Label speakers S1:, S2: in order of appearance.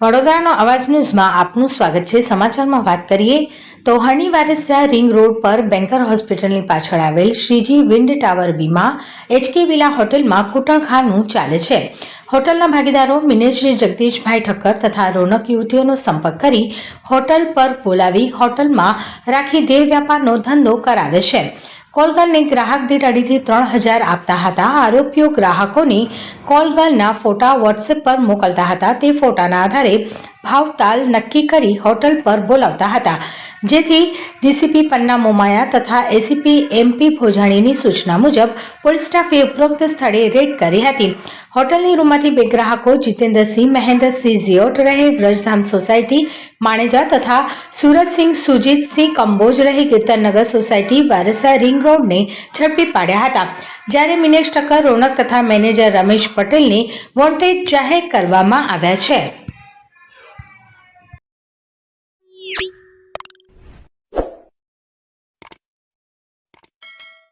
S1: વડોદરાનો અવાજ ન્યૂઝમાં આપનું સ્વાગત છે. સમાચારમાં વાત કરીએ તો હરણી વારસિયા રિંગ રોડ પર બેન્કર હોસ્પિટલની પાછળ આવેલ શ્રીજી વિન્ડ ટાવર બીમાં એચકે વિલા હોટેલમાં કૂટણખાનું ચાલે છે. હોટલના ભાગીદારો મિનેશ્રી જગદીશભાઈ ઠક્કર તથા રોનક યુવતીઓનો સંપર્ક કરી હોટલ પર બોલાવી હોટલમાં રાખી દેહ વ્યાપારનો ધંધો કરાવે છે. કોલગર્લને ગ્રાહક દીઠ અઢીથી ત્રણ હજાર આપતા હતા. આરોપીઓ ગ્રાહકોની કોલગર્લના ફોટા વોટ્સએપ પર મોકલતા હતા. તે ફોટાના આધારે ભાવતાલ નક્કી કરી હોટલ પર બોલાવતા હતા. જેથી ડીસીપી પન્ના મોમાયા તથા એસીપી એમપી ભોજાણીની સૂચના મુજબ પોલીસ સ્ટાફે ઉપરોક્ત સ્થળે રેડ કરી હતી. હોટલની રૂમમાંથી બે ગ્રાહકો જીતેન્દ્રસિંહ મહેન્દ્રસિંહ ઝિયોટ રહે, વ્રજધામ સોસાયટી માણેજા તથા સુરતસિંહ સુજીતસિંહ કંબોજ રહે, કીર્તનનગર સોસાયટી વારસા રિંગ રોડને ઝડપી પાડ્યા હતા. જ્યારે મિનેશ ઠક્કર, રોનક તથા મેનેજર રમેશ પટેલને વોન્ટેડ જાહેર કરવામાં આવ્યા છે.